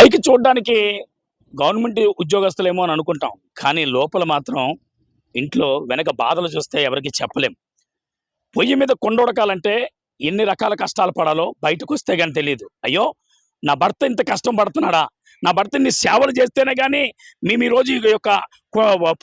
పైకి చూడడానికి గవర్నమెంట్ ఉద్యోగస్తులేమో అని అనుకుంటాం. కానీ లోపల మాత్రం ఇంట్లో వెనక బాధలు చూస్తే ఎవరికి చెప్పలేం. పొయ్యి మీద కొండొడకాలంటే ఎన్ని రకాల కష్టాలు పడాలో బయటకు వస్తే కానీ తెలియదు అయ్యో నా భర్త ఇంత కష్టం పడుతున్నాడా? నా భర్త ఇన్ని సేవలు చేస్తేనే కానీ మేము ఈ రోజు ఈ యొక్క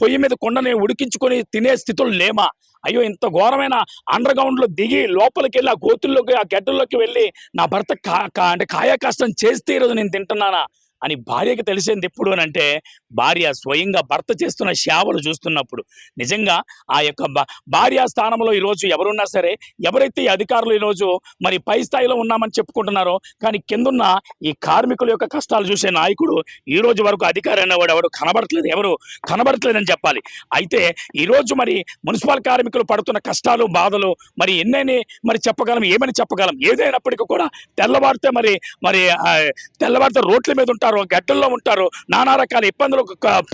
పొయ్యి మీద కొండని ఉడికించుకొని తినే స్థితులు లేమా? అయ్యో ఇంత ఘోరమైన అండర్ గ్రౌండ్లో దిగి లోపలికి వెళ్ళి ఆ గోతుల్లోకి ఆ గడ్డల్లోకి వెళ్ళి నా భర్త కా కా- అంటే కాయ కష్టం చేస్తే ఈరోజు నేను తింటున్నానా? అని భార్యకి తెలిసింది ఎప్పుడు అని అంటే భార్య స్వయంగా భర్త చేస్తున్న సేవలు చూస్తున్నప్పుడు. నిజంగా ఆ యొక్క భార్య స్థానంలో ఈరోజు ఎవరున్నా సరే ఎవరైతే ఈ అధికారులు ఈరోజు మరి పై స్థాయిలో ఉన్నామని చెప్పుకుంటున్నారో కానీ కిందున్న ఈ కార్మికుల యొక్క కష్టాలు చూసే నాయకుడు ఈ రోజు వరకు అధికారి అనేవాడు ఎవరు కనబడట్లేదు ఎవరు కనబడట్లేదని చెప్పాలి. అయితే ఈరోజు మరి మున్సిపల్ కార్మికులు పడుతున్న కష్టాలు బాధలు మరి ఎన్నైనా మరి చెప్పగలం ఏమని చెప్పగలం? ఏదైనప్పటికీ కూడా తెల్లవారితే మరి మరి తెల్లవారితే రోడ్ల మీద ఉంటారు గడ్డల్లో ఉంటారు నానా రకాల ఇబ్బందులు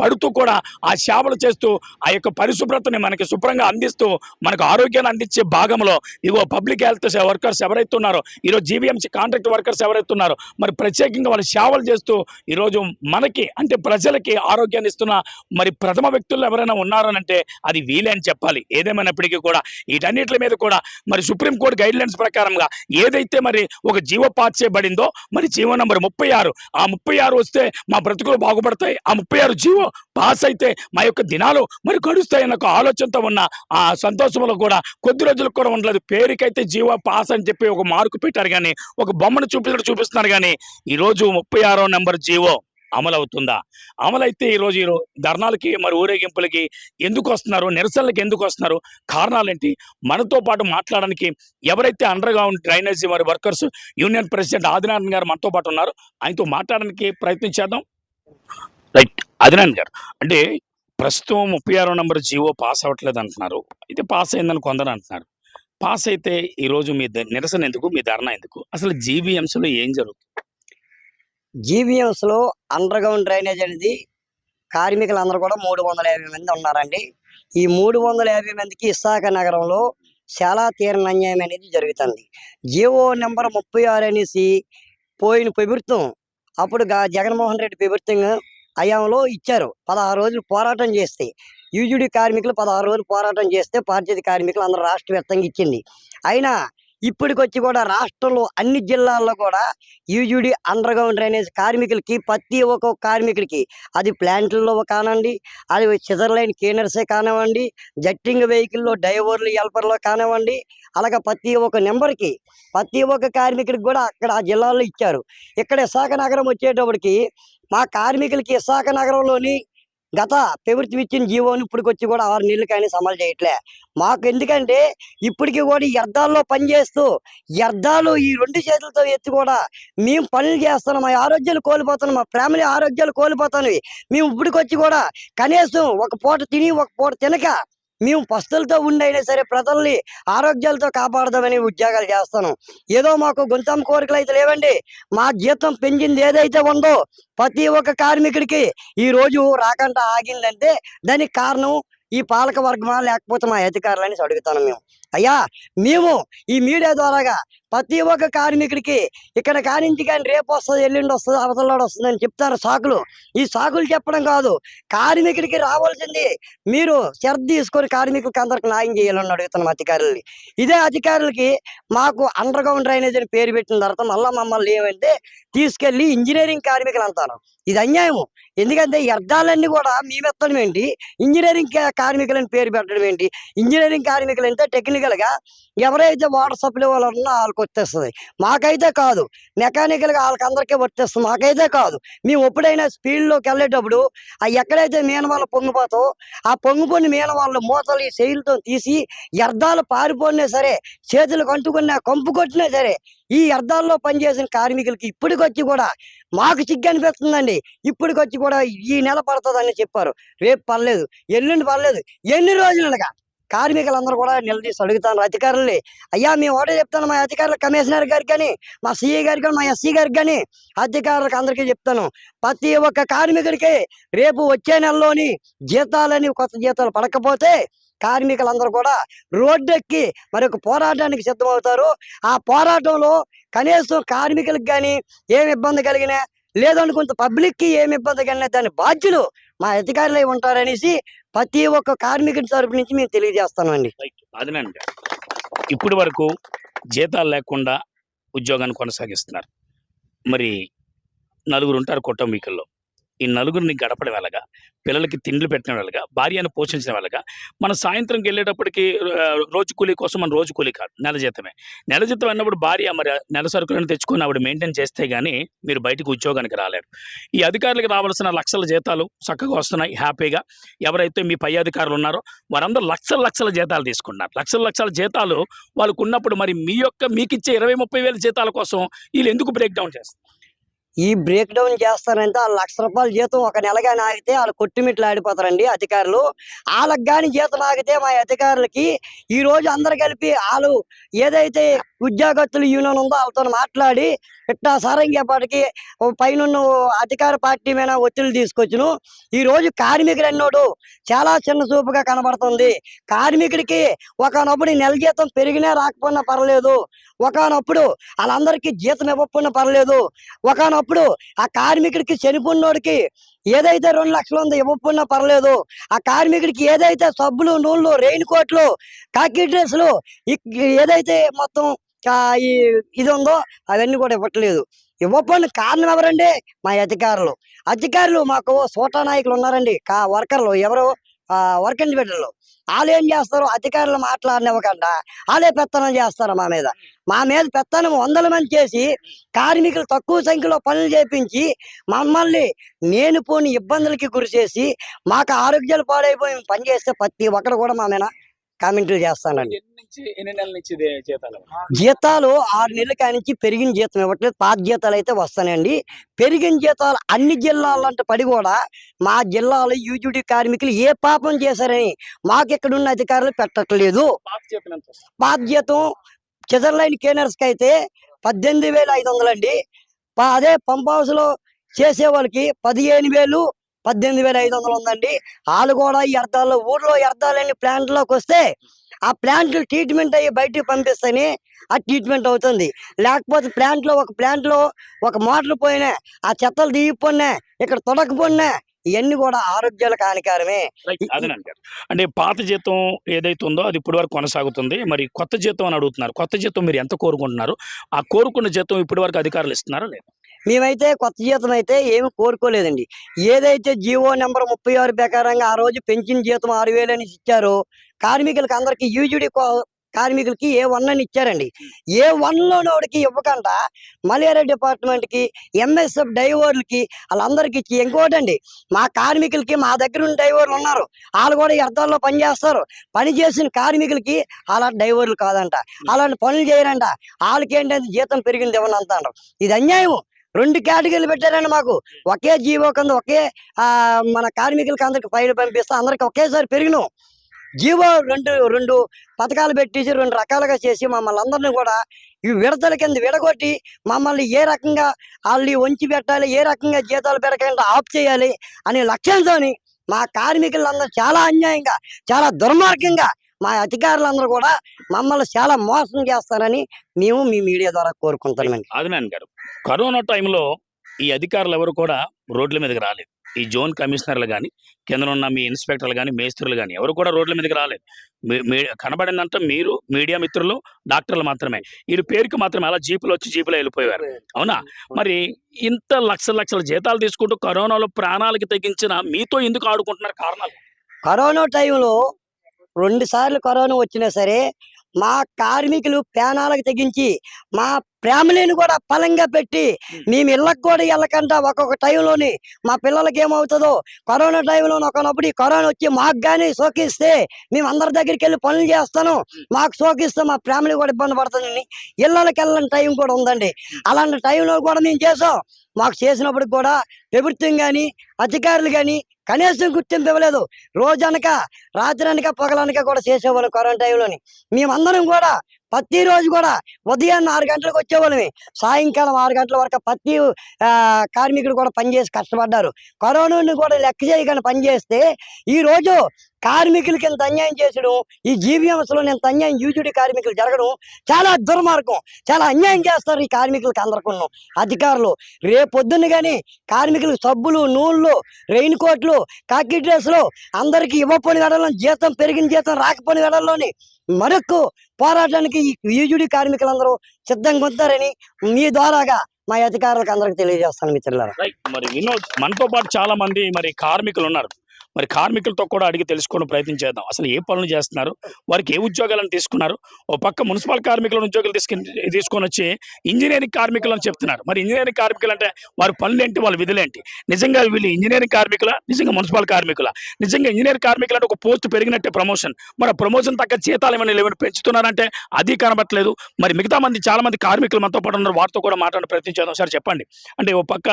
పడుతూ కూడా ఆ సేవలు చేస్తూ ఆ యొక్క పరిశుభ్రతని మనకి శుభ్రంగా అందిస్తూ మనకు ఆరోగ్యాన్ని అందించే భాగంలో ఇగో పబ్లిక్ హెల్త్ వర్కర్స్ ఎవరైతే ఉన్నారో ఈరోజు జీవీఎంసీ కాంట్రాక్ట్ వర్కర్స్ ఎవరైతే ఉన్నారో మరి ప్రత్యేకంగా వాళ్ళు సేవలు చేస్తూ ఈరోజు మనకి అంటే ప్రజలకి ఆరోగ్యాన్ని ఇస్తున్న మరి ప్రథమ వ్యక్తులు ఎవరైనా ఉన్నారనంటే అది వీలే అని చెప్పాలి. ఏదేమైనప్పటికీ కూడా వీటన్నిటి మీద కూడా మరి సుప్రీంకోర్టు గైడ్ లైన్స్ ప్రకారంగా ఏదైతే మరి ఒక జీవో పాస్ చేయబడిందో మరి జీవో నంబర్ ముప్పై ఆరు ఆ ముప్పై ఆరు వస్తే మా బ్రతుకులు బాగుపడతాయి. ఆ ముప్పై ఆరు జీవో పాస్ అయితే మా యొక్క దినాలు మరి గడుస్తాయి అన్న ఒక ఆలోచనతో ఉన్న ఆ సంతోషంలో కూడా కొద్ది రోజులకు కూడా ఉండలేదు. పేరుకైతే జీవో పాస్ అని చెప్పి ఒక మార్కు పెట్టారు కానీ ఒక బొమ్మను చూపించడం చూపిస్తున్నారు కానీ ఈ రోజు ముప్పై ఆరో నెంబర్ జీవో అమలు అవుతుందా అమలైతే ఈరోజు రోజు ఈ ధర్నాలకి మరి ఊరేగింపులకి ఎందుకు వస్తున్నారు? నిరసనలకి ఎందుకు వస్తున్నారు? కారణాలేంటి? మనతో పాటు మాట్లాడడానికి ఎవరైతే అండర్గ్రౌండ్ డ్రైనేజీ మరి workers union president Adinarayana garu మనతో పాటు ఉన్నారు ఆయనతో మాట్లాడడానికి ప్రయత్నం చేద్దాం. రైట్ ఆదినారాయణ గారు అంటే ప్రస్తుతం ముప్పై ఆరో నంబర్ జీవో పాస్ అవ్వట్లేదు అంటున్నారు. అయితే పాస్ అయిందని కొందరు అంటున్నారు. పాస్ అయితే ఈరోజు మీ నిరసన ఎందుకు? మీ ధర్నా ఎందుకు? అసలు జీవీఎంసీలో ఏం జరుగుతుంది? జీబీఎంస్లో అండర్ గ్రౌండ్ డ్రైనేజ్ అనేది కార్మికులందరూ కూడా మూడు వందల యాభై మంది ఉన్నారండి. ఈ మూడు వందల యాభై మందికి విశాఖ నగరంలో చాలా తీరని అన్యాయం అనేది జరుగుతుంది. జియో నెంబర్ ముప్పై ఆరు అనేసి పోయిన ప్రభుత్వం అప్పుడు జగన్మోహన్ రెడ్డి ప్రభుత్వం హయాంలో ఇచ్చారు. పదహారు రోజులు పోరాటం చేస్తే యూజీడీ కార్మికులు పదహారు రోజులు పోరాటం చేస్తే పార్టీ కార్మికులు అందరూ రాష్ట్ర వ్యాప్తంగా ఇచ్చింది. అయినా ఇప్పటికొచ్చి కూడా రాష్ట్రంలో అన్ని జిల్లాల్లో కూడా యూజీడీ అండర్ గ్రౌండ్ డ్రైనేజ్ కార్మికులకి ప్రతి ఒక్క కార్మికుడికి అది ప్లాంట్లలో కానివ్వండి అది సిజర్ లైన్ క్లీనర్సే కానివ్వండి జట్టింగ్ వెహికల్లో డ్రైవర్లు హెల్పర్లో కానివ్వండి అలాగే ప్రతి ఒక్క నెంబర్కి ప్రతి ఒక్క కార్మికుడికి కూడా అక్కడ ఆ జిల్లాలో ఇచ్చారు. ఇక్కడ విశాఖ నగరం వచ్చేటప్పటికి మా కార్మికులకి విశాఖ నగరంలోని గత ప్రభుత్వం ఇచ్చిన జీవోని ఇప్పటికొచ్చి కూడా ఆరు నెలలకైనా కానీ అమలు చేయట్లే. మాకు ఎందుకంటే ఇప్పటికి కూడా ఈ పనిచేస్తూ వ్యర్థాలు ఈ రెండు చేతులతో ఎత్తి కూడా మేము పనులు చేస్తున్నాం మా ఆరోగ్యాలు కోల్పోతున్నాం మా ఫ్యామిలీ ఆరోగ్యాలు కోల్పోతున్నాయి మేము ఇప్పటికొచ్చి కూడా కనీసం ఒక పూట తిని ఒక పూట తినక మేము పస్తులతో ఉండైనా సరే ప్రజల్ని ఆరోగ్యాలతో కాపాడదామని ఉద్యోగాలు చేస్తాను. ఏదో మాకు గుంతం కోరికలు అయితే లేవండి. మా జీతం పెంచింది ఏదైతే ఉందో ప్రతి ఒక్క కార్మికుడికి ఈ రోజు రాకుండా ఆగిందంటే దానికి కారణం ఈ పాలక వర్గమా లేకపోతే మా అధికారులని అడుగుతాను మేము. అయ్యా మేము ఈ మీడియా ద్వారాగా ప్రతి ఒక్క కార్మికుడికి ఇక్కడ కానించి కానీ రేపు వస్తుంది ఎల్లుండి వస్తుంది అవతలలోడు వస్తుంది అని చెప్తారు సాకులు. ఈ సాకులు చెప్పడం కాదు కార్మికుడికి రావాల్సింది మీరు శ్రద్ధ తీసుకొని కార్మికులకి అందరికి న్యాయం చేయాలని అడుగుతున్నాం అధికారులని. ఇదే అధికారులకి మాకు అండర్ గ్రౌండ్ డ్రైనేజ్ అని పేరు పెట్టిన తర్వాత మళ్ళీ మమ్మల్ని ఏమంటే తీసుకెళ్ళి ఇంజనీరింగ్ కార్మికులు అంటారు. ఇది అన్యాయం ఎందుకంటే ఈ అర్థాలన్నీ కూడా మేమెత్తడం ఏంటి ఇంజనీరింగ్ కార్మికులని పేరు పెట్టడం ఏంటి ఇంజనీరింగ్ కార్మికులు అంటే టెక్నికల్ మెకానికల్గా ఎవరైతే వాటర్ సప్లై వాళ్ళు ఉన్నారో వాళ్ళకి వచ్చేస్తుంది. మాకైతే కాదు. మెకానికల్ వాళ్ళకి అందరికీ వచ్చేస్తుంది. మాకైతే కాదు. మేము ఎప్పుడైనా స్పీడ్లోకి వెళ్ళేటప్పుడు ఆ ఎక్కడైతే మీన వాళ్ళు పొంగిపోతావో ఆ పొంగిపోయిన మీన వాళ్ళు మూతలు శైలితో తీసి వ్యర్థాలు పారిపోయినా సరే చేతులకు కంటుకున్నా కంపు కొట్టినా సరే ఈ అర్థాల్లో పనిచేసిన కార్మికులకి ఇప్పటికొచ్చి కూడా మాకు సిగ్గు అనిపిస్తుందండి. ఇప్పటికొచ్చి కూడా ఈ నెల పడుతుందని చెప్పారు. రేపు పర్లేదు. ఎల్లుండి పర్లేదు. ఎన్ని రోజులుగా కార్మికులందరూ కూడా నిలదీసి అడుగుతాను. అధికారుల్ని అయ్యా మేము ఒకటే చెప్తాను మా అధికారులు కమిషనర్ గారికి కానీ మా సిఐ గారికి కానీ మా ఎస్సీ గారికి కానీ అధికారులకు అందరికీ చెప్తాను. ప్రతి ఒక్క కార్మికుడికి రేపు వచ్చే నెలలోని జీతాలని కొత్త జీతాలు పడకపోతే కార్మికులందరూ కూడా రోడ్డెక్కి మరి ఒక పోరాటానికి సిద్ధమవుతారు. ఆ పోరాటంలో కనీసం కార్మికులకు కానీ ఏమి ఇబ్బంది కలిగినా లేదనుకుంటే పబ్లిక్కి ఏమి ఇబ్బంది కలిగినా దాని బాధ్యులు మా అధికారులే ఉంటారనేసి ప్రతి ఒక్క కార్మికుడి తరపు నుంచి మేము తెలియజేస్తామండి. అదేనండి. ఇప్పటి వరకు జీతాలు లేకుండా ఉద్యోగాన్ని కొనసాగిస్తున్నారు. మరి నలుగురు ఉంటారు కుటుంబీకుల్లో ఈ నలుగురిని గడపడం ఎలాగా? పిల్లలకి తిండ్లు పెట్టడం ఎలాగా? భార్యను పోషించడం ఎలాగా? మన సాయంత్రంకి వెళ్ళేటప్పటికి రోజు కూలీ కోసం మన రోజు కూలీ కాదు నెల జీతమే. నెల జీతం అన్నప్పుడు భార్య మరి నెల సరుకులను తెచ్చుకొని ఆవిడ మెయింటైన్ చేస్తే కానీ మీరు బయటకు ఉద్యోగానికి రాలేరు. ఈ అధికారులకు రావాల్సిన లక్షల జీతాలు చక్కగా వస్తున్నాయి హ్యాపీగా. ఎవరైతే మీ పై అధికారులు ఉన్నారో వారందరూ లక్షల లక్షల జీతాలు తీసుకున్నారు లక్షల లక్షల జీతాలు వాళ్ళకు ఉన్నప్పుడు మరి మీ యొక్క మీకు ఇచ్చే ఇరవై ముప్పై వేల జీతాల కోసం వీళ్ళు ఎందుకు బ్రేక్ డౌన్ చేస్తారు? ఈ బ్రేక్ డౌన్ చేస్తారంటే ఆ లక్ష రూపాయల జీతం ఒక నెలగా ఆగితే వాళ్ళు కొట్టుమిట్లు ఆడిపోతారండి అధికారులు. వాళ్ళకి కానీ జీతం ఆగితే మా అధికారులకి ఈ రోజు అందరు కలిపి వాళ్ళు ఏదైతే ఉద్యోగస్తులు యూనియన్ ఉందో వాళ్ళతో మాట్లాడి ఇట్టా సారంగేపాటికి పైన అధికార పార్టీ మీద ఒత్తిడి తీసుకొచ్చును. ఈ రోజు కార్మికుడు అన్నోడు చాలా చిన్న చూపుగా కనబడుతుంది. కార్మికుడికి ఒకనప్పుడు నెల జీతం పెరిగినా రాకపోయినా పర్లేదు. ఒకనప్పుడు వాళ్ళందరికీ జీతం ఇవ్వకుండా పర్లేదు. ఒకనప్పుడు ఆ కార్మికుడికి చనిపోయినోడికి ఏదైతే రెండు లక్షలు ఉందో ఇవ్వకపోయినా పర్లేదు. ఆ కార్మికుడికి ఏదైతే సబ్బులు నూళ్ళు రెయిన్ కోట్లు కాకి డ్రెస్సులు ఏదైతే మొత్తం ఈ ఇది ఉందో అవన్నీ కూడా ఇవ్వట్లేదు. ఇవ్వకపోయిన కారణం ఎవరండి? మా అధికారులు. అధికారులు మాకు సోటా నాయకులు ఉన్నారండి. కా వర్కర్లు ఎవరు? వర్క్ ఇండివిజువల్ వాళ్ళు ఏం చేస్తారు? అధికారులు మాట్లాడనివ్వకుండా వాళ్ళే పెత్తనం చేస్తారు మా మీద. మా మీద పెత్తనం వందల మంది చేసి కార్మికులు తక్కువ సంఖ్యలో పనులు చేపించి మమ్మల్ని నేను పోని ఇబ్బందులకి గురి చేసి మాకు ఆరోగ్యాలు పాడైపోయి పని చేస్తే ప్రతి ఒక్కరు కూడా మా మీద కామెంట్లు చేస్తానండి. జీతాలు? ఆరు నెలల కానించి పెరిగిన జీతం ఇవ్వట్లేదు. పాత జీతాలు అయితే వస్తానండి పెరిగిన జీతాలు అన్ని జిల్లాలంటే పడి కూడా మా జిల్లాలో యూజీడీ కార్మికులు ఏ పాపం చేశారని మాకు ఇక్కడ ఉన్న అధికారులు పెట్టట్లేదు. పాత జీతం చిదర్లైన్ కేనర్స్కి అయితే పద్దెనిమిది వేల ఐదు వందలండి అదే పంప్ హౌస్లో చేసే వాళ్ళకి పదిహేను వేలు పద్దెనిమిది వేల ఐదు వందలు ఉందండి. వాళ్ళు కూడా ఈ అర్థాలు ఊర్లో అర్థాలని ప్లాంట్లోకి వస్తే ఆ ప్లాంట్లు ట్రీట్మెంట్ అయ్యి బయటికి పంపిస్తేనే ఆ ట్రీట్మెంట్ అవుతుంది. లేకపోతే ప్లాంట్లో ఒక ప్లాంట్లో ఒక మోటార్ పోయినా ఆ చెత్తలు దిగిపోయినా ఇక్కడ తొడకపోయినా ఇవన్నీ కూడా ఆరోగ్యాలకు హానికరమే. అంటే పాత జీతం ఏదైతే ఉందో అది ఇప్పటి వరకు కొనసాగుతుంది. మరి కొత్త జీతం అని అడుగుతున్నారు. కొత్త జీతం మీరు ఎంత కోరుకుంటున్నారు? ఆ కోరుకున్న జీతం ఇప్పటి వరకు అధికారులు ఇస్తున్నారా లేదా? మేమైతే కొత్త జీతం అయితే ఏమి కోరుకోలేదండి. ఏదైతే జీవో నెంబర్ ముప్పై ఆరు ప్రకారంగా ఆ రోజు పెంచిన జీతం ఆరు వేలు అని ఇచ్చారో కార్మికులకి అందరికి యూజీడీ కార్మికులకి ఏ వన్ అని ఇచ్చారండి. ఏ వన్లోనోడికి ఇవ్వకుండా మలేరియా డిపార్ట్మెంట్కి ఎంఎస్ఎఫ్ డైవర్లకి వాళ్ళందరికీ ఇచ్చి ఇంకోటండి మా కార్మికులకి మా దగ్గర ఉన్న డైవర్లు ఉన్నారు. వాళ్ళు కూడా ఈ అర్థాల్లో పని చేస్తారు. పని చేసిన కార్మికులకి అలాంటి డైవర్లు కాదంట. అలాంటి పనులు చేయరంట. వాళ్ళకి ఏంటంటే జీతం పెరిగింది ఇవ్వను అంటారు. ఇది అన్యాయం. రెండు కేటగిరీలు పెట్టారండి మాకు. ఒకే జీవో కింద ఒకే మన కార్మికులకి అందరికి ఫైల్ పంపిస్తే అందరికి ఒకేసారి పెరిగిను. జీవో రెండు రెండు పథకాలు పెట్టేసి రెండు రకాలుగా చేసి మమ్మల్ని అందరినీ కూడా ఈ విడతల కింద విడగొట్టి మమ్మల్ని ఏ రకంగా వాళ్ళని వంచి పెట్టాలి ఏ రకంగా జీతాలు పెరగకుండా ఆఫ్ చేయాలి అనే లక్ష్యంతో మా కార్మికులందరూ చాలా అన్యాయంగా చాలా దుర్మార్గంగా మా అధికారులందరూ కూడా మమ్మల్ని చాలా మోసం చేస్తారని మేము మీ మీడియా ద్వారా కోరుకుంటున్నామండి. ఆదినారాయణ గారు కరోనా టైంలో ఈ అధికారులు ఎవరు కూడా రోడ్ల మీదకి రాలేదు. ఈ జోన్ కమిషనర్లు కానీ కింద ఉన్న మీ ఇన్స్పెక్టర్లు కానీ మేస్త్రులు కానీ ఎవరు కూడా రోడ్ల మీదకి రాలేదు. కనబడిందంటే మీరు మీడియా మిత్రులు డాక్టర్లు మాత్రమే. వీళ్ళు పేరుకి మాత్రమే అలా జీపులు వచ్చి జీపులో వెళ్ళిపోయారు. అవునా? మరి ఇంత లక్షల లక్షల జీతాలు తీసుకుంటూ కరోనాలో ప్రాణాలకి తెగించిన మీతో ఎందుకు ఆడుకుంటున్నారు కారణాలు? కరోనా టైంలో రెండు సార్లు కరోనా వచ్చినా సరే మా కార్మికులు ప్రాణాలకు తెగించి మా ఫ్యామిలీని కూడా బలంగా పెట్టి మేము ఇళ్ళకి కూడా వెళ్ళకుండా ఒక్కొక్క టైంలోని మా పిల్లలకి ఏమవుతుందో కరోనా టైంలో ఒకనప్పుడు ఈ కరోనా వచ్చి మాకు కానీ సోకిస్తే మేము అందరి దగ్గరికి వెళ్ళి పనులు చేస్తాను. మాకు సోకిస్తే మా ఫ్యామిలీ కూడా ఇబ్బంది పడుతుందని ఇళ్ళకి వెళ్ళని టైం కూడా ఉందండి. అలాంటి టైంలో కూడా మేము చేసాం. మాకు చేసినప్పుడు కూడా ప్రభుత్వం కానీ అధికారులు కానీ కనీసం గుర్తింపు ఇవ్వలేదు. రోజనక రాత్రి అనక పొగలనక కూడా చేసేవాళ్ళం కరోనా టైంలోని. మేమందరం కూడా ప్రతిరోజు కూడా ఉదయాన్నే ఆరు గంటలకు వచ్చేవాళ్ళమే. సాయంకాలం ఆరు గంటల వరకు ప్రతి కార్మికుడు కూడా పనిచేసి కష్టపడ్డారు. కరోనాని కూడా లెక్క చేయకుండా పనిచేస్తే ఈ రోజు కార్మికులకి ఇంత అన్యాయం చేసడం ఈ జీవీఎంస్లో ఇంత అన్యాయం యూజుడి కార్మికులు జరగడం చాలా దుర్మార్గం. చాలా అన్యాయం చేస్తారు ఈ కార్మికులకు అందరికీ అధికారులు రేపొద్దున్న కానీ కార్మికులకు సబ్బులు నూళ్ళు రెయిన్ కోట్లు కాకి డ్రెస్లు అందరికీ ఇవ్వపోని గడలో జీతం పెరిగిన జీతం రాకపోని గడల్లోని మరొక పోరాటానికి ఈ కార్మికులందరూ సిద్ధంగా ఉంటారని మీ ద్వారాగా మా అధికారులకు అందరికి తెలియజేస్తాను మిత్రులారా. మరి వినోద్ మనతో పాటు చాలా మంది మరి కార్మికులు ఉన్నారు. మరి కార్మికులతో కూడా అడిగి తెలుసుకోవడం ప్రయత్నం చేద్దాం. అసలు ఏ పనులు చేస్తున్నారు? వారికి ఏ ఉద్యోగాలను తీసుకున్నారు? ఓ పక్క మున్సిపల్ కార్మికులను ఉద్యోగాలు తీసుకుని తీసుకొని వచ్చి ఇంజనీరింగ్ కార్మికులు అని చెప్తున్నారు. మరి ఇంజనీరింగ్ కార్మికులు అంటే వారి పనులు ఏంటి? వాళ్ళ విధులేంటి నిజంగా వీళ్ళు ఇంజనీరింగ్ కార్మికుల? నిజంగా మున్సిపల్ కార్మికుల? నిజంగా ఇంజనీర్ కార్మికులు అంటే ఒక పోస్ట్ పెరిగినట్టే ప్రమోషన్. మరి ప్రమోషన్ తగ్గ జీతాలు ఏమైనా ఏమైనా పెంచుతున్నారంటే అది కనబట్టలేదు. మరి మిగతా మంది చాలా మంది కార్మికులు మనతో పాటు ఉన్నారు. వారితో కూడా మాట్లాడే ప్రయత్నం చేద్దాం. సార్ చెప్పండి. అంటే ఓ పక్క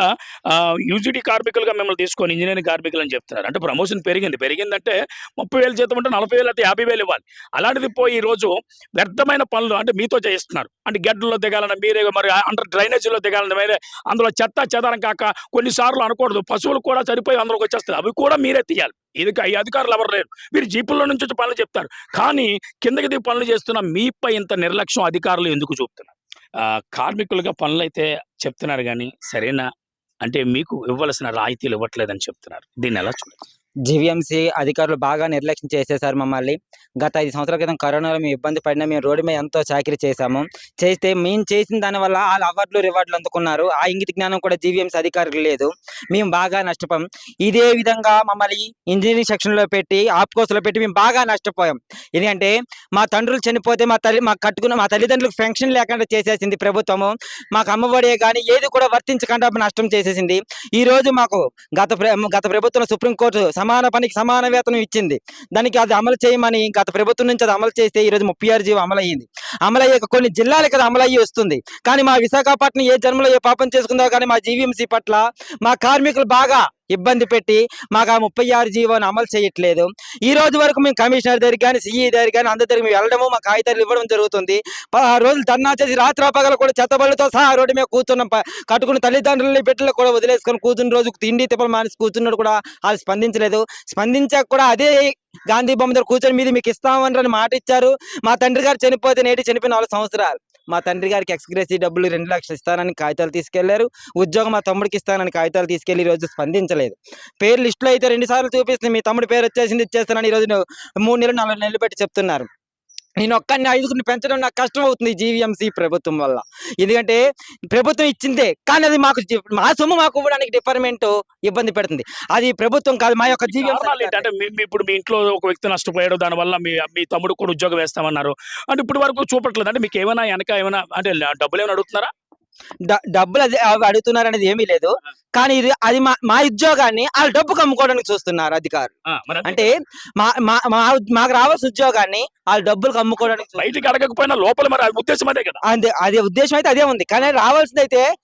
యూజీడీ కార్మికులుగా మిమ్మల్ని తీసుకొని ఇంజనీరింగ్ కార్మికులు అని చెప్తున్నారు. అంటే ప్రమోషన్ పెరిగింది. పెరిగిందంటే ముప్పై వేలు జీతం అంటే నలభై వేలు అంటే యాభై వేలు ఇవ్వాలి. అలాంటిది పోయి ఈరోజు రోజు వ్యర్థమైన పనులు అంటే మీతో చేయిస్తున్నారు. అంటే గడ్డల్లో దిగాలని మీరే మరి అండర్ డ్రైనేజీలో దిగాలని మీరే అందులో చెత్త చెదారం కాక కొన్నిసార్లు అనకూడదు. పశువులు కూడా చనిపోయి అందులోకి వచ్చేస్తాయి. అవి కూడా మీరే తీయాలి. ఇది ఈ అధికారులు ఎవరు లేరు. మీరు జీపుల్లో నుంచి వచ్చి పనులు చెప్తారు. కానీ కిందకి దిగి పనులు చేస్తున్న మీపై ఇంత నిర్లక్ష్యం అధికారులు ఎందుకు చూపుతున్నారు? కార్మికులుగా పనులు అయితే చెప్తున్నారు కానీ సరైన? అంటే మీకు ఇవ్వాల్సిన రాయితీలు ఇవ్వట్లేదని చెప్తున్నారు. దీన్ని ఎలా చూడాలి జీవీఎంసీ అధికారులు బాగా నిర్లక్ష్యం చేసేసారు మమ్మల్ని. గత ఐదు సంవత్సరాల క్రితం కరోనాలో మేము ఇబ్బంది పడినా మేము రోడ్డు మీద ఎంతో చాకరీ చేశాము. చేస్తే మేము చేసిన దానివల్ల వాళ్ళు అవార్డులు రివార్డులు అందుకున్నారు. ఆ ఇంగిత జ్ఞానం కూడా జీవీఎంసీ అధికారులు లేదు. మేము బాగా నష్టపోయాం. ఇదే విధంగా మమ్మల్ని ఇంజనీరింగ్ సెక్షన్లో పెట్టి ఆప్కోస్లో పెట్టి మేము బాగా నష్టపోయాం. ఎందుకంటే మా తండ్రులు చనిపోతే మా తల్లి మా కట్టుకున్న మా తల్లిదండ్రులకు పెన్షన్ లేకుండా చేసేసింది ప్రభుత్వము. మాకు అమ్మఒడే కానీ ఏది కూడా వర్తించకుండా నష్టం చేసేసింది. ఈ రోజు మాకు గత గత ప్రభుత్వం సుప్రీంకోర్టు సమాన పనికి సమాన వేతనం ఇచ్చింది. దానికి అది అమలు చేయమని గత ప్రభుత్వం నుంచి అది అమలు చేస్తే ఈ రోజు ముప్పై ఆరు జీవో అమలు అమలయ్యాక కొన్ని జిల్లాలకు అది అమలు అయ్యి వస్తుంది. కానీ మా విశాఖపట్నం ఏ జన్మలో ఏ పాపం చేసుకుందో కానీ మా జీవీఎంసీ పట్ల మా కార్మికులు బాగా ఇబ్బంది పెట్టి మాకు ఆ ముప్పై ఆరు జీవోని అమలు చేయట్లేదు. ఈ రోజు వరకు మేము కమిషనర్ దగ్గర కానీ సిఈ దగ్గర కానీ అందరి దగ్గర మేము వెళ్ళడము మా కాగితాలు ఇవ్వడం జరుగుతుంది. ప- ఆ రోజులు ధర్నా చేసి రాత్రి పగల కూడా చెత్తబళ్ళతో సహా రోడ్డు మీద కూర్చున్నాం. ప- కట్టుకున్న తల్లిదండ్రులని బిడ్డలు కూడా వదిలేసుకొని కూర్చున్న రోజు తిండి తిప్పలు మానేసి కూర్చున్నాడు కూడా వాళ్ళు స్పందించలేదు. స్పందించాక కూడా అదే గాంధీ బొమ్మ దగ్గర కూర్చొని మీది మీకు ఇస్తామని మాట ఇచ్చారు. మా తండ్రి గారు చనిపోతే నేటి చనిపోయిన నాలుగు సంవత్సరాలు. మా తండ్రి గారికి ఎక్స్గ్రెసీ డబ్బులు రెండు లక్షలు ఇస్తానని కాగితాలు తీసుకెళ్ళారు. ఉద్యోగం మా తమ్ముడికి ఇస్తానని కాగితాలు తీసుకెళ్ళి ఈరోజు రోజు స్పందించలేదు. పేరు లిస్టులో అయితే రెండు సార్లు చూపిస్తుంది. మీ తమ్ముడి పేరు వచ్చేసింది ఇచ్చేస్తానని ఈ రోజు మూడు నెలలు నాలుగు నెలలు పెట్టి చెప్తున్నారు. నేను ఒక్కడిని ఐదుగురిని పెంచడం నాకు కష్టం అవుతుంది జీవీఎంసీ ప్రభుత్వం వల్ల. ఎందుకంటే ప్రభుత్వం ఇచ్చిందే కానీ అది మాకు మా సొమ్ము మాకు ఇవ్వడానికి డిపార్ట్మెంట్ ఇబ్బంది పెడుతుంది. అది ప్రభుత్వం కాదు మా యొక్క? జీవీఎంసీ అంటే ఇప్పుడు మీ ఇంట్లో ఒక వ్యక్తి నష్టపోయాడు దానివల్ల మీ మీ తమ్ముడు కూడా ఉద్యోగం వేస్తామన్నారు. అంటే ఇప్పుడు వరకు చూపట్లేదు. అంటే మీకు ఏమైనా వెనక ఏమైనా అంటే డబ్బులు ఏమైనా అడుగుతున్నారా? డబ్బులు అది అడుగుతున్నారు అనేది ఏమీ లేదు. కానీ ఇది అది మా మా ఉద్యోగాన్ని వాళ్ళ డబ్బుకు అమ్ముకోవడానికి చూస్తున్నారు అధికారులు. అంటే మా మా- మా మాకు రావాల్సిన ఉద్యోగాన్ని వాళ్ళ డబ్బులకు అమ్ముకోవడానికి చూస్తున్నారు. బయటికి అడగకపోయినా లోపల మరి ఉద్దేశం అదే కదా. అంతే అదే ఉద్దేశం అయితే అదే ఉంది. కానీ రావాల్సింది అయితే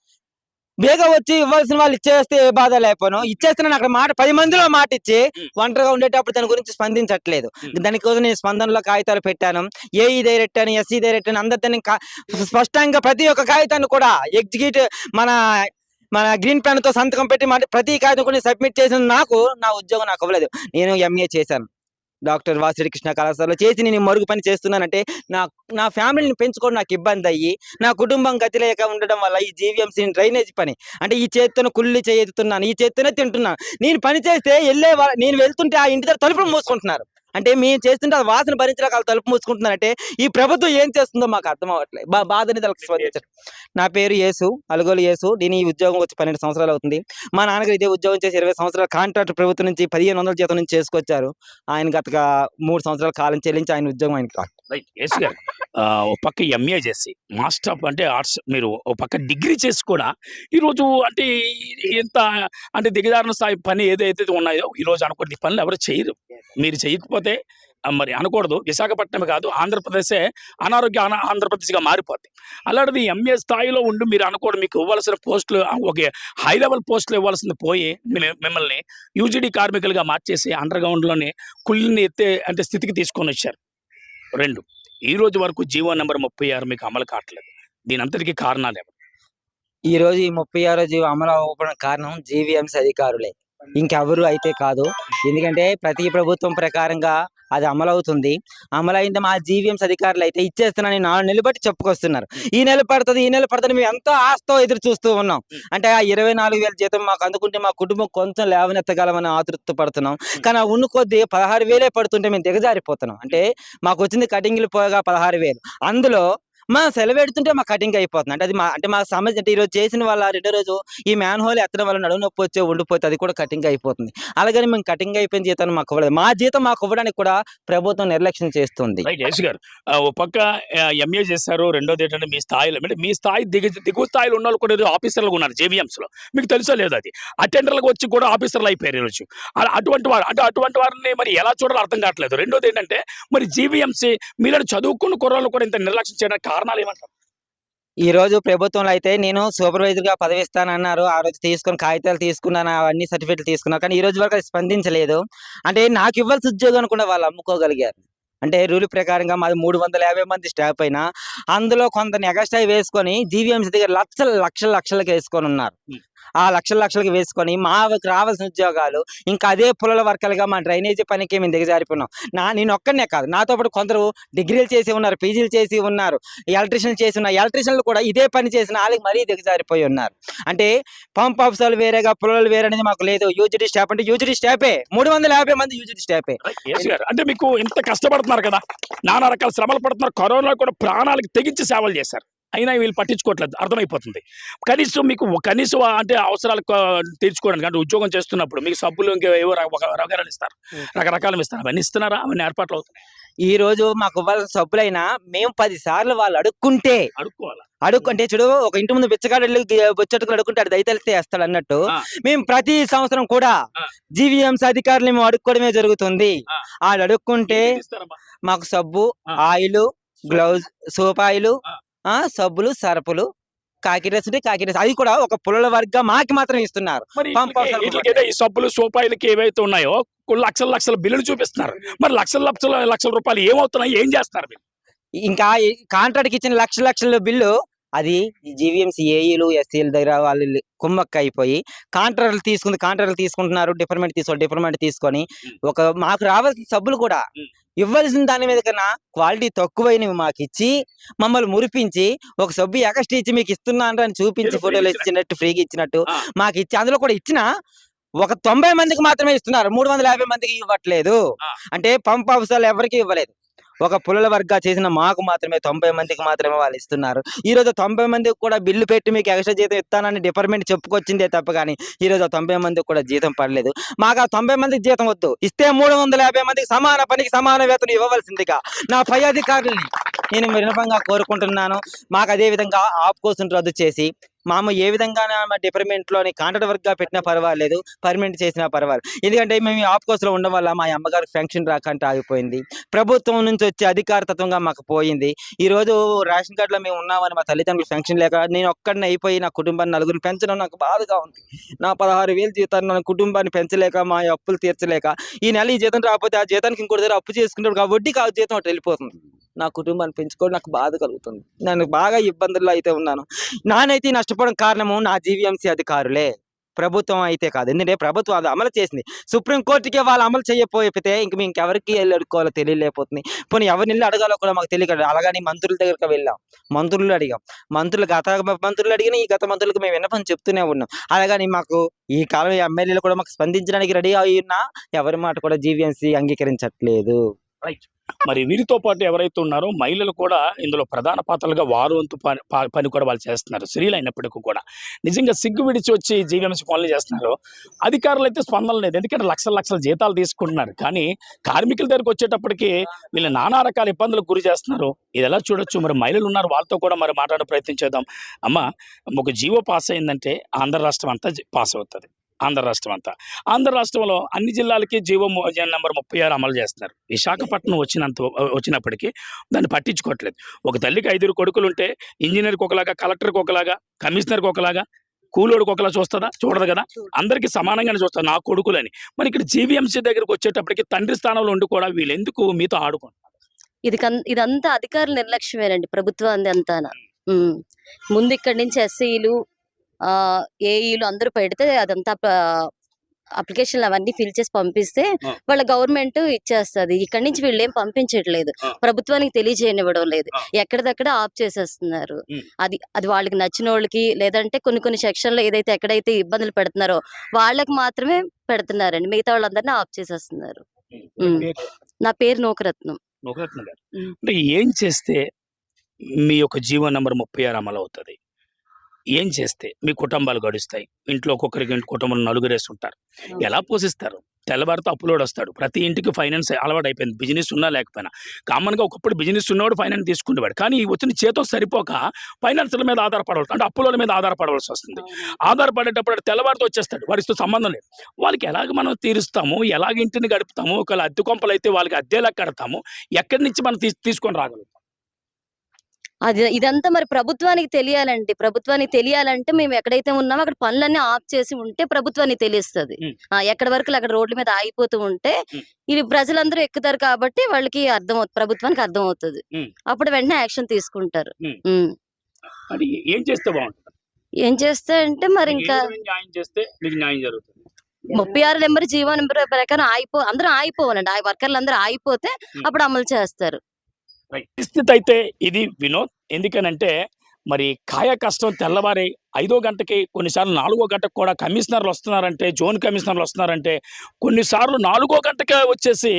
బేగా వచ్చి ఇవ్వాల్సిన వాళ్ళు ఇచ్చేస్తే ఏ బాధ లేకపోను. ఇచ్చేస్తున్నాను అక్కడ మాట పది మందిలో మాట ఇచ్చి ఒంటరిగా ఉండేటప్పుడు దాని గురించి స్పందించట్లేదు. దానికోసం నేను స్పందనలో కాగితాలు పెట్టాను. ఏఈ డైరెక్ట్ అని ఎస్సీ డైరెక్ట్ అని అందరితో కా- స్పష్టంగా ప్రతి ఒక్క కాగితాన్ని కూడా ఎగ్జిక్యూటివ్ మన మన గ్రీన్ పెన్తో సంతకం పెట్టి ప్రతి కాగితం కూడా సబ్మిట్ చేసిన నాకు నా ఉద్యోగం నాకు అవ్వలేదు. నేను ఎంఏ చేశాను. డాక్టర్ వాసిరెడ్డి కృష్ణ కళాశాలలో చేసి నేను మరుగు పని చేస్తున్నానంటే నా నా ఫ్యామిలీని పెంచుకోవడం నాకు ఇబ్బంది అయ్యి నా కుటుంబం గతి లేక ఉండడం వల్ల ఈ జీవీఎంసీని డ్రైనేజ్ పని. అంటే ఈ చేత్తోనే కుళ్ళి చేతున్నాను ఈ చేత్తోనే తింటున్నాను. నేను పని చేస్తే వెళ్ళే నేను వెళ్తుంటే ఆ ఇంటి దగ్గర తలుపులు మూసుకుంటున్నారు. అంటే మేము చేస్తుంటే ఆ వాసన భరించలేక వాళ్ళు తలుపు మూసుకుంటున్నారంటే ఈ ప్రభుత్వం ఏం చేస్తుందో మాకు అర్థం అవ్వట్లేదు. బా బాధ అనేది వాళ్ళకి స్పందించడం నా పేరు యేసు అలుగోలు యేసు. నేను ఈ ఉద్యోగం వచ్చి పన్నెండు సంవత్సరాలు అవుతుంది. మా నాన్నగారు ఇదే ఉద్యోగం చేసి ఇరవై సంవత్సరాలు కాంట్రాక్ట్ ప్రభుత్వం నుంచి పదిహేను వందల జీతం నుంచి చేసుకొచ్చారు. ఆయన గత మూడు సంవత్సరాల కాలం చెల్లించి ఆయన ఉద్యోగం ఆయనకి రాదు. ఎస్ గారు ఓ పక్క ఎంఏ చేసి మాస్టర్ ఆఫ్ అంటే ఆర్ట్స్ మీరు ఓ పక్క డిగ్రీ చేసి కూడా ఈరోజు అంటే ఎంత అంటే దిగజారిన స్థాయి పని ఏదైతే ఉన్నాయో ఈరోజు అనుకోండి పనులు ఎవరు చేయరు. మీరు చేయకపోతే లేకపోతే మరి అనకూడదు. విశాఖపట్నం కాదు ఆంధ్రప్రదేశే అనారోగ్య ఆంధ్రప్రదేశ్గా మారిపోద్ది. అలాంటిది ఎంఏ స్థాయిలో ఉండి మీరు అనుకోవడం మీకు ఇవ్వాల్సిన పోస్టులు ఒక హై లెవెల్ పోస్టులు ఇవ్వాల్సింది పోయి మిమ్మల్ని యూజీడీ కార్మికులుగా మార్చేసి అండర్ గ్రౌండ్లోనే కుళ్ళని ఎత్తే అంటే స్థితికి తీసుకొని వచ్చారు. రెండు ఈ రోజు వరకు జీవో నెంబర్ ముప్పై ఆరు మీకు అమలు కావట్లేదు. దీని అంతటికీ కారణాలు ఎవరు ఈ రోజు ఈ ముప్పై ఆరో జీవో అమలు అవ్వడం కారణం జీవీఎంసీ అధికారులే. ఇంకెవరు అయితే కాదు. ఎందుకంటే ప్రతి ప్రభుత్వం ప్రకారంగా అది అమలవుతుంది. అమలైంది మా జీవీఎంస్ అధికారులు అయితే ఇచ్చేస్తున్నానని నాలుగు నెలలు బట్టి చెప్పుకొస్తున్నారు. ఈ నెల పడుతుంది ఈ నెల పడుతుంది మేము ఎంతో ఆస్తో ఎదురు చూస్తూ ఉన్నాం. అంటే ఆ ఇరవై నాలుగు వేల జీతం మాకు అందుకుంటే మా కుటుంబం కొంచెం లేవనెత్తగలమని ఆతృత పడుతున్నాం. కానీ ఆ ఉన్న కొద్దీ పదహారు వేలే పడుతుంటే మేము దిగజారిపోతున్నాం. అంటే మాకు వచ్చింది కటింగ్లు పోగా పదహారు వేలు. అందులో మా సెలవు పెడుతుంటే మా కటింగ్ అయిపోతుంది. అంటే అది మా అంటే మా సమస్య అంటే ఈరోజు చేసిన వాళ్ళ రెండో రోజు ఈ మ్యాన్ హోల్ ఎత్తడం వల్ల నడుము నొప్పి వచ్చే ఉండిపోతే అది కూడా కటింగ్ అయిపోతుంది. అలాగని మేము కటింగ్ అయిపోయిన జీతం మాకు ఇవ్వలేదు. మా జీతం మాకు ఇవ్వడానికి కూడా ప్రభుత్వం నిర్లక్ష్యం చేస్తుంది. గారు. ఒక ఓ పక్క ఎంఏ చేశారు. రెండోది ఏంటంటే మీ స్థాయిలో అంటే మీ స్థాయి దిగు దిగువ స్థాయిలో ఉన్న వాళ్ళు కూడా ఆఫీసర్లు ఉన్నారు జేబీఎంస్లో మీకు తెలుసో లేదు అది. అటెండర్లకు వచ్చి కూడా ఆఫీసర్లు అయిపోయారు ఈరోజు. అలా అటువంటి వారు అంటే అటువంటి వారిని మరి ఎలా చూడాలో అర్థం కావట్లేదు. రెండోది ఏంటంటే మరి జీవీఎంసీ మీలో చదువుకున్న కుర్రాళ్ళు కూడా ఇంత నిర్లక్ష్యం చేయడానికి కారణాలు ఏమంటారు ఈ రోజు ప్రభుత్వంలో అయితే నేను సూపర్వైజర్గా పదవి ఇస్తానన్నారు ఆ రోజు తీసుకొని కాగితాలు తీసుకున్నాను అవన్నీ సర్టిఫికెట్లు తీసుకున్నాను. కానీ ఈ రోజు వరకు స్పందించలేదు. అంటే నాకు ఇవ్వాల్సిన ఉద్యోగం కూడా వాళ్ళు అమ్ముకోగలిగారు. అంటే రూల్ ప్రకారంగా మాది మూడు వందల యాభై మంది స్టాఫ్ అయినా అందులో కొంత నెగస్టై వేసుకొని జీవీఎంసీ దగ్గర లక్షల లక్షల లక్షలకు వేసుకొని ఉన్నారు. ఆ లక్షల లక్షలకు వేసుకొని మాకు రావాల్సిన ఉద్యోగాలు ఇంకా అదే పుల్లల వర్కలుగా మా డ్రైనేజీ పనికి మేము దిగజారిపోయినాం. నా నేను ఒక్కనే కాదు. నాతో పాటు కొందరు డిగ్రీలు చేసి ఉన్నారు పీజీలు చేసి ఉన్నారు ఎలక్ట్రీషియన్ చేసి ఉన్న ఎలక్ట్రీషియన్లు కూడా ఇదే పని చేసిన వాళ్ళకి మరీ దిగజారిపోయి ఉన్నారు. అంటే పంప్ ఆఫీసర్లు వేరేగా పుల్లలు వేరే అనేది మాకు లేదు. యూజిడి స్టాప్ అంటే యూజిడి స్టాపే మూడు వందల యాభై మంది యూజిడి స్టాపే అంటే మీకు ఇంత కష్టపడుతున్నారు కదా. నానా రకాల శ్రమలు పడుతున్నారు. కరోనా కూడా ప్రాణాలకు తెగించి సేవలు చేశారు. అయినా వీళ్ళు పట్టించుకోవట్లేదు. అర్థమైపోతుంది. కనీసం మీకు కనీసం అంటే అవసరాలు తీర్చుకోవడానికి అంటే ఉద్యోగం చేస్తున్నప్పుడు మీకు సబ్బులు ఇంకా ఏవో ర- ఒక రకాలు ఇస్తారు. రకరకాలు ఇస్తారు. అవన్నీ ఇస్తున్నారా? అవన్నీ ఏర్పాట్లు అవుతాయి ఈ రోజు మాకు ఇవ్వాల్సిన సబ్బులైనా మేము పది సార్లు వాళ్ళు అడుక్కుంటే అడుక్కోవాలా? అడుక్కుంటే చూడు ఒక ఇంటి ముందు బిచ్చగాడు బొచ్చట్టుకుని అడుక్కుంటే అది దయతలిస్తే వేస్తాడు అన్నట్టు. మేము ప్రతి సంవత్సరం కూడా. జీవీఎంసీ అధికారులు మేము అడుక్కోవడమే జరుగుతుంది. వాళ్ళు అడుక్కుంటే? మాకు సబ్బు. ఆయిల్ గ్లౌజ్ సోప్ ఆయిల్ సబ్బులు సరపులు కాకి డ్రెస్ ఉంటే కాకి డ్రెస్ అది కూడా ఒక పుల్లల వర్గం మాకి మాత్రం ఇస్తున్నారు. ఈ సబ్బులు సోపాయిలకి ఏవైతే ఉన్నాయో లక్షల లక్షల బిల్లులు చూపిస్తున్నారు. మరి లక్షల లక్షల లక్షల రూపాయలు ఏమవుతున్నాయి? ఏం చేస్తారు మీరు? ఇంకా కాంట్రాక్ట్కి ఇచ్చిన లక్ష లక్షల బిల్లు అది జీవీఎంసీ ఏఈలు ఎస్సీల దగ్గర వాళ్ళు కుమ్మక్క అయిపోయి కాంట్రాక్ట్లు తీసుకుంది కాంట్రాక్ట్లు తీసుకుంటున్నారు డిపార్ట్మెంట్ తీసుకోవాలి డిపార్ట్మెంట్ తీసుకొని ఒక మాకు రావాల్సిన సబ్బులు కూడా. ఇవ్వాల్సిన దాని మీద కన్నా క్వాలిటీ తక్కువైనవి మాకు ఇచ్చి మమ్మల్ని మురిపించి ఒక సబ్బు ఎక్స్ట్రా ఇచ్చి మీకు ఇస్తున్నాను అని చూపించి ఫోటోలు ఇచ్చినట్టు ఫ్రీగా ఇచ్చినట్టు. మాకు ఇచ్చి అందులో కూడా ఇచ్చిన ఒక తొంభై మందికి మాత్రమే ఇస్తున్నారు మూడు వందల యాభై మందికి ఇవ్వట్లేదు. అంటే పంప్ ఆఫీసర్లు ఎవరికి ఇవ్వలేదు ఒక పుల్లల వర్గా చేసిన మాకు మాత్రమే తొంభై మందికి మాత్రమే వాళ్ళు ఇస్తున్నారు. ఈ రోజు తొంభై మందికి కూడా బిల్లు పెట్టి మీకు ఎక్స్ట్రా జీతం ఇస్తానని డిపార్ట్మెంట్ చెప్పుకొచ్చిందే తప్ప కానీ ఈ రోజు తొంభై మందికి కూడా జీతం పడలేదు. మాకు ఆ తొంభై మందికి జీతం వద్దు. ఇస్తే మూడు వందల యాభై మందికి సమాన పనికి సమాన వేతనం ఇవ్వవలసిందిగా నా పై అధికారుల్ని నేను వినపంగా కోరుకుంటున్నాను. మాకు అదే విధంగా రద్దు చేసి మామ ఏ విధంగా మా డిపార్ట్మెంట్లోని కాంట్రాక్ట్ వర్క్గా పెట్టినా పర్వాలేదు పర్మనెంట్ చేసినా పర్వాలేదు. ఎందుకంటే మేము ఆఫ్ ఆప్ కోర్సులో ఉండడం వల్ల మా అమ్మగారికి ఫంక్షన్ రాకంటే ఆగిపోయింది. ప్రభుత్వం నుంచి వచ్చే అధికారతత్వంగా మాకు పోయింది. ఈ రోజు రేషన్ కార్డులో మేము ఉన్నామని మా తల్లిదండ్రులు ఫంక్షన్ లేక నేను ఒక్కడిని అయిపోయి నా కుటుంబాన్ని నలుగురిని పెంచడం నాకు బాధగా ఉంది. నా పదహారు వేలు జీతాన్ని నా కుటుంబాన్ని పెంచలేక మా అప్పులు తీర్చలేక ఈ నెల ఈ జీతం రాకపోతే ఆ జీతానికి ఇంకోటి దగ్గర అప్పు చేసుకుంటే వడ్డీ కాదు జీతం అటు వెళ్ళిపోతుంది. నా కుటుంబాన్ని పెంచుకోవడం నాకు బాధ కలుగుతుంది. నేను బాగా ఇబ్బందుల్లో అయితే ఉన్నాను. నానైతే నష్టపోవడం కారణము నా జీవీఎంసీ అధికారులే. ప్రభుత్వం అయితే కాదు. ఎందుకంటే ప్రభుత్వం అది అమలు చేసింది. సుప్రీంకోర్టుకే వాళ్ళు అమలు చేయకపోతే ఇంక మేము ఇంకెవరికి వెళ్ళి అడుక్కోవాలో తెలియలేకపోతుంది. పోనీ ఎవరిని వెళ్ళి అడగాలో కూడా మాకు తెలియక అలాగని మంత్రుల దగ్గరికి వెళ్ళాం. మంత్రులు అడిగాం. మంత్రులు గత మంత్రులు అడిగిన ఈ గత మంత్రులకు మేము విన్నపని చెప్తూనే ఉన్నాం. అలాగని మాకు ఈ కాలం ఎమ్మెల్యేలు కూడా మాకు స్పందించడానికి రెడీ అయినా ఎవరి మాట కూడా జీవీఎంసీ అంగీకరించట్లేదు. రైట్ మరి వీరితో పాటు ఎవరైతే ఉన్నారో మహిళలు కూడా ఇందులో ప్రధాన పాత్రలుగా వారు వంతు పని పని కూడా వాళ్ళు చేస్తున్నారు. స్త్రీలు అయినప్పటికీ కూడా. నిజంగా సిగ్గు విడిచి వచ్చి జీవీఎంసీ పనులు చేస్తున్నారు. అధికారులు అయితే స్పందన లేదు. ఎందుకంటే లక్షల లక్షల జీతాలు తీసుకుంటున్నారు. కానీ కార్మికుల దగ్గరకు వచ్చేటప్పటికి వీళ్ళు నానా రకాల ఇబ్బందులకు గురి చేస్తున్నారు. ఇది ఎలా చూడొచ్చు? మరి మహిళలు ఉన్నారు. వాళ్ళతో కూడా మరి మాట్లాడే ప్రయత్నం చేద్దాం. అమ్మ ఒక జీవో పాస్ అయిందంటే ఆంధ్ర రాష్ట్రం అంతా పాస్ అవుతుంది. ఆంధ్ర రాష్ట్రం అంతా. ఆంధ్ర రాష్ట్రంలో అన్ని జిల్లాలకి జీవో నెంబర్ ముప్పై ఆరు అమలు చేస్తున్నారు. విశాఖపట్నం వచ్చినంత వచ్చినప్పటికీ దాన్ని పట్టించుకోవట్లేదు. ఒక తల్లికి ఐదుగురు కొడుకులు ఉంటే ఇంజనీర్కి ఒకలాగా కలెక్టర్కి ఒకలాగా కమిషనర్కి ఒకలాగా కూలోడికి ఒకలా చూస్తుందా చూడదు కదా? అందరికీ సమానంగానే చూస్తారు. నా కొడుకులని. మరి ఇక్కడ జీవీఎంసీ దగ్గరకు వచ్చేటప్పటికి తండ్రి స్థానంలో ఉండి కూడా వీళ్ళు ఎందుకు మీతో ఆడుకుంటారు ఇది ఇదంతా అధికారుల నిర్లక్ష్యమేనండి ప్రభుత్వం అంతా ముందు ఇక్కడి నుంచి ఎస్సీలు ఏఈలు అందరూ పెడితే అదంతా అప్లికేషన్లు అవన్నీ ఫిల్ చేసి పంపిస్తే. వాళ్ళ గవర్నమెంట్ ఇచ్చేస్తది ఇక్కడ నుంచి వీళ్ళు ఏం పంపించట్లేదు. ప్రభుత్వానికి తెలియజేయనివ్వడం లేదు. ఎక్కడిదక్కడ ఆఫ్ చేసేస్తున్నారు. అది అది వాళ్ళకి నచ్చిన వాళ్ళకి లేదంటే కొన్ని కొన్ని సెక్షన్లు ఏదైతే ఎక్కడైతే ఇబ్బందులు పెడుతున్నారో వాళ్ళకి మాత్రమే పెడుతున్నారండి మిగతా వాళ్ళందరినీ ఆఫ్ చేసేస్తున్నారు. నా పేరు నూకరత్నం నూకరత్న గారు. అంటే ఏం చేస్తే మీ యొక్క జీవో నంబర్ ముప్పై ఆరు అమలు అవుతుంది ఏం చేస్తే మీ కుటుంబాలు గడుస్తాయి? ఇంట్లో ఒక్కొక్కరికి ఇంటి కుటుంబంలో నలుగురు వేసి ఉంటారు. ఎలా పోషిస్తారు? తెల్లవారితో అప్పులోడు వస్తాడు. ప్రతి ఇంటికి ఫైనాన్స్ అలవాటు అయిపోయింది బిజినెస్ ఉన్నా లేకపోయినా. కామన్గా ఒకప్పుడు బిజినెస్ ఉన్నవాడు ఫైనాన్స్ తీసుకునేవాడు. కానీ ఈ వచ్చిన చేతో సరిపోక ఫైనాన్స్ల మీద ఆధారపడవలసి అంటే అప్పుల మీద ఆధారపడవలసి వస్తుంది. ఆధారపడేటప్పుడు తెల్లవారితో వచ్చేస్తాడు. వాడితో సంబంధం లేదు. వాళ్ళకి ఎలాగ మనం తీరుస్తాము? ఎలాగ ఇంటిని గడుపుతాము? ఒకవేళ అద్దె కొంపలు అయితే వాళ్ళకి అద్దెలా కడతాము? ఎక్కడి నుంచి మనం తీసుకొని రాగలుగుతాం? అది ఇదంతా మరి ప్రభుత్వానికి తెలియాలండి. ప్రభుత్వానికి తెలియాలంటే మేము ఎక్కడైతే ఉన్నామో అక్కడ పనులన్నీ ఆఫ్ చేసి ఉంటే ప్రభుత్వానికి తెలుస్తుంది. ఉమ్. ఎక్కడ వరకు అక్కడ రోడ్ల మీద ఆగిపోతూ ఉంటే. ఇది ప్రజలందరూ ఎక్కుతారు కాబట్టి వాళ్ళకి అర్థం ప్రభుత్వానికి అర్థం అవుతుంది. అప్పుడు వెంటనే యాక్షన్ తీసుకుంటారు. ఏ- చేస్తే బాగుంటుంది? ఏం చేస్తే అంటే మరి ఇంకా ముప్పై ఆరు నెంబర్ జీవో నెంబర్ ప్రకారం ఆగిపో అందరూ ఆగిపోవాలండి. ఆ వర్కర్లు అందరూ ఆగిపోతే. అప్పుడు అమలు చేస్తారు. పరిస్థితి అయితే ఇది వినోద్. ఎందుకనంటే మరి కాయ కష్టం తెల్లవారి ఐదో గంటకి కొన్నిసార్లు నాలుగో గంటకు కూడా కమిషనర్లు వస్తున్నారంటే జోన్ కమిషనర్లు వస్తున్నారంటే కొన్నిసార్లు నాలుగో గంటకే వచ్చేసి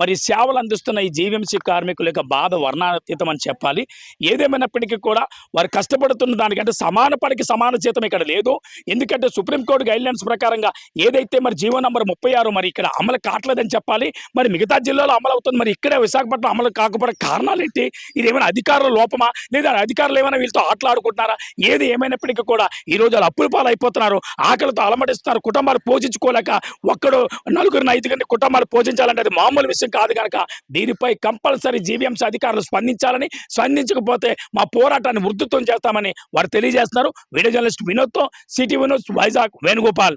మరి సేవలు అందిస్తున్న ఈ జీవీఎంసీ కార్మికుల యొక్క బాధ వర్ణాతీతం అని చెప్పాలి. ఏదేమైనప్పటికీ కూడా వారు కష్టపడుతున్న దానికంటే సమాన పనికి సమాన జీతం ఇక్కడ లేదు. ఎందుకంటే సుప్రీంకోర్టు గైడ్లైన్స్ ప్రకారంగా ఏదైతే మరి జీవో నంబర్ ముప్పై ఆరు మరి ఇక్కడ అమలు కావట్లేదని చెప్పాలి. మరి మిగతా జిల్లాలో అమలు అవుతుంది. మరి ఇక్కడే విశాఖపట్నం అమలు కాకపోవడం కారణాలు ఏంటి ఇది ఏమైనా అధికారుల లోపమా? లేదా అధికారులు ఏమైనా వీళ్ళతో ఆటలాడుకుంటున్నారా? ఏది ఏమైనప్పటికీ కూడా ఈ ఈరోజు వాళ్ళు అప్పుల పాలైపోతున్నారు. ఆకలితో అలమటిస్తున్నారు. కుటుంబాలు పోషించుకోలేక ఒక్కడు నలుగురిని ఐదుగురిని కుటుంబాలు పోషించాలంటే అది మామూలు విషయం కాదు కనుక దీనిపై కంపల్సరీ జీవీఎంసీ అధికారులు స్పందించాలని స్పందించకపోతే మా పోరాటాన్ని ఉధృతం చేస్తామని వారు తెలియజేస్తున్నారు. వీడియో జర్నలిస్ట్ వినోద్తో సిటీ వినోద్ వైజాగ్ వేణుగోపాల్.